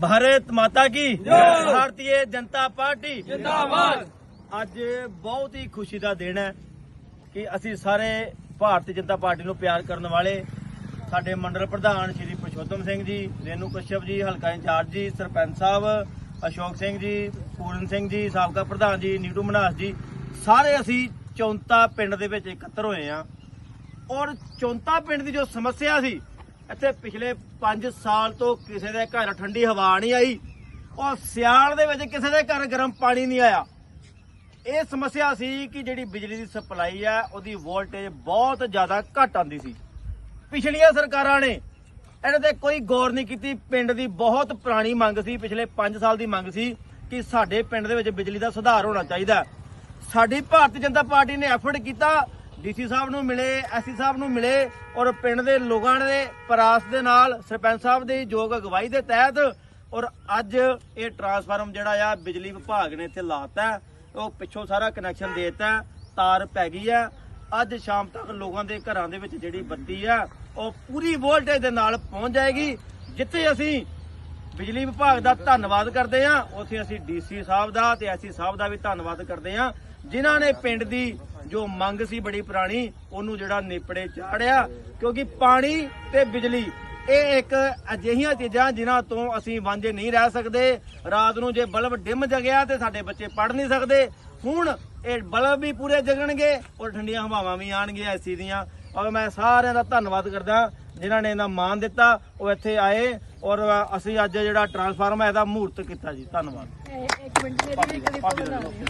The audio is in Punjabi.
ਭਾਰਤ ਮਾਤਾ ਕੀ ਭਾਰਤੀ ਜਨਤਾ ਪਾਰਟੀ ਜਿੰਦਾਬਾਦ ਅੱਜ ਬਹੁਤ ਹੀ ਖੁਸ਼ੀ ਦਾ ਦਿਨ ਹੈ ਕਿ ਅਸੀਂ ਸਾਰੇ ਭਾਰਤੀ ਜਨਤਾ ਪਾਰਟੀ ਨੂੰ ਪਿਆਰ ਕਰਨ ਵਾਲੇ ਸਾਡੇ ਮੰਡਲ ਪ੍ਰਧਾਨ ਸ਼੍ਰੀ ਪੁਰਸ਼ੋਤਮ ਸਿੰਘ ਜੀ ਰੇਨੂ ਕਸ਼ਯਪ ਜੀ ਹਲਕਾ ਇੰਚਾਰਜ ਜੀ ਸਰਪੰਚ ਸਾਹਿਬ ਅਸ਼ੋਕ ਸਿੰਘ ਜੀ ਪੂਰਨ ਸਿੰਘ ਜੀ ਸਾਬਕਾ ਪ੍ਰਧਾਨ ਜੀ ਨੀਟੂ ਮਨਾਸ ਜੀ ਸਾਰੇ ਅਸੀਂ ਚੌਂਤਾ ਪਿੰਡ ਦੇ ਵਿੱਚ ਇਕੱਤਰ ਹੋਏ ਆ ਔਰ ਚੌਂਤਾ ਪਿੰਡ ਦੀ ਜੋ ਸਮੱਸਿਆ ਸੀ ਇੱਥੇ ਪਿਛਲੇ 5 ਸਾਲ ਤੋਂ ਕਿਸੇ ਦੇ ਘਰ ਠੰਡੀ ਹਵਾ ਨਹੀਂ ਆਈ ਔਰ ਸਿਆਲ ਦੇ ਵਿੱਚ ਕਿਸੇ ਦੇ ਘਰ ਗਰਮ ਪਾਣੀ ਨਹੀਂ ਆਇਆ। ਇਹ ਸਮੱਸਿਆ ਸੀ ਕਿ ਜਿਹੜੀ ਬਿਜਲੀ ਦੀ ਸਪਲਾਈ ਹੈ, ਉਹਦੀ ਵੋਲਟੇਜ ਬਹੁਤ ਜ਼ਿਆਦਾ ਘੱਟ ਆਉਂਦੀ ਸੀ। ਪਿਛਲੀਆਂ ਸਰਕਾਰਾਂ ਨੇ ਇਹਨਾਂ ਤੇ ਕੋਈ ਗੌਰ ਨਹੀਂ ਕੀਤੀ। ਪਿੰਡ ਦੀ ਬਹੁਤ ਪੁਰਾਣੀ ਮੰਗ ਸੀ, ਪਿਛਲੇ 5 ਸਾਲ ਦੀ ਮੰਗ ਸੀ ਕਿ ਸਾਡੇ ਪਿੰਡ ਦੇ ਵਿੱਚ ਬਿਜਲੀ ਦਾ ਸੁਧਾਰ ਹੋਣਾ ਚਾਹੀਦਾ। ਸਾਡੀ ਭਾਰਤੀ ਜਨਤਾ ਪਾਰਟੀ ਨੇ ਐਫਰਟ ਕੀਤਾ ਡੀਸੀ ਸਾਹਿਬ ਨੂੰ ਮਿਲੇ, ਐਸਸੀ ਸਾਹਿਬ ਨੂੰ ਮਿਲੇ ਔਰ ਪਿੰਡ ਦੇ ਲੋਕਾਂ ਦੇ, ਪਰਾਸ ਦੇ ਨਾਲ ਸਰਪੰਚ ਸਾਹਿਬ ਦੀ ਯੋਗ ਅਗਵਾਈ ਦੇ ਤਹਿਤ ਔਰ ਅੱਜ ਇਹ ਟਰਾਂਸਫਾਰਮ ਜਿਹੜਾ ਆ, ਬਿਜਲੀ ਵਿਭਾਗ ਨੇ ਇੱਥੇ ਲਾਤਾ ਹੈ। ਉਹ ਪਿੱਛੋਂ ਸਾਰਾ ਕਨੈਕਸ਼ਨ ਦੇ ਦਿੱਤਾ ਤਾਰ ਪੈ ਗਈ ਹੈ ਅੱਜ ਸ਼ਾਮ ਤੱਕ ਲੋਕਾਂ ਦੇ ਘਰਾਂ ਦੇ ਵਿੱਚ ਜਿਹੜੀ ਬੱਤੀ ਆ ਉਹ ਪੂਰੀ ਵੋਲਟੇਜ ਦੇ ਨਾਲ ਪਹੁੰਚ ਜਾਏਗੀ, ਜਿੱਥੇ ਅਸੀਂ ਬਿਜਲੀ ਵਿਭਾਗ ਦਾ ਧੰਨਵਾਦ ਕਰਦੇ ਹਾਂ। ਉੱਥੇ ਅਸੀਂ ਡੀਸੀ ਸਾਹਿਬ ਦਾ ਤੇ ਐਸਸੀ ਸਾਹਿਬ ਦਾ ਵੀ ਧੰਨਵਾਦ ਕਰਦੇ ਹਾਂ। ਜਿਨ੍ਹਾਂ ਨੇ ਪਿੰਡ ਦੀ ਜੋ ਮੰਗ ਸੀ ਬੜੀ ਪੁਰਾਣੀ, ਉਹਨੂੰ ਜਿਹੜਾ ਨੇਪੜੇ ਚਾੜਿਆ। ਕਿਉਂਕਿ ਪਾਣੀ ਤੇ ਬਿਜਲੀ, ਇਹ ਇੱਕ ਅਜਿਹੀਆਂ ਚੀਜ਼ਾਂ ਜਿਨ੍ਹਾਂ ਤੋਂ ਅਸੀਂ ਵਾਂਝੇ ਨਹੀਂ ਰਹਿ ਸਕਦੇ। ਰਾਤ ਨੂੰ ਜੇ ਬਲਬ ਡਿਮ ਜਗਿਆ ਤੇ ਸਾਡੇ ਬੱਚੇ ਪੜ ਨਹੀਂ ਸਕਦੇ। ਹੁਣ ਇਹ ਬਲਬ ਵੀ ਪੂਰੇ ਜਗਣਗੇ ਔਰ ਠੰਡੀਆਂ ਹਵਾਵਾਂ ਵੀ ਆਣਗੀਆਂ ਐਸੀ ਦੀਆਂ। ਔਰ ਮੈਂ ਸਾਰਿਆਂ ਦਾ ਧੰਨਵਾਦ ਕਰਦਾ ਜਿਨ੍ਹਾਂ ਨੇ ਇਹਦਾ ਮਾਣ ਦਿੱਤਾ ਉਹ ਇੱਥੇ ਆਏ ਔਰ ਅਸੀਂ ਅੱਜ ਜਿਹੜਾ ਟਰਾਂਸਫਾਰਮ ਹੈ ਇਹਦਾ ਮਹੂਰਤ ਕੀਤਾ ਜੀ। ਧੰਨਵਾਦ। ਇੱਕ ਮਿੰਟ ਮੇਰੀ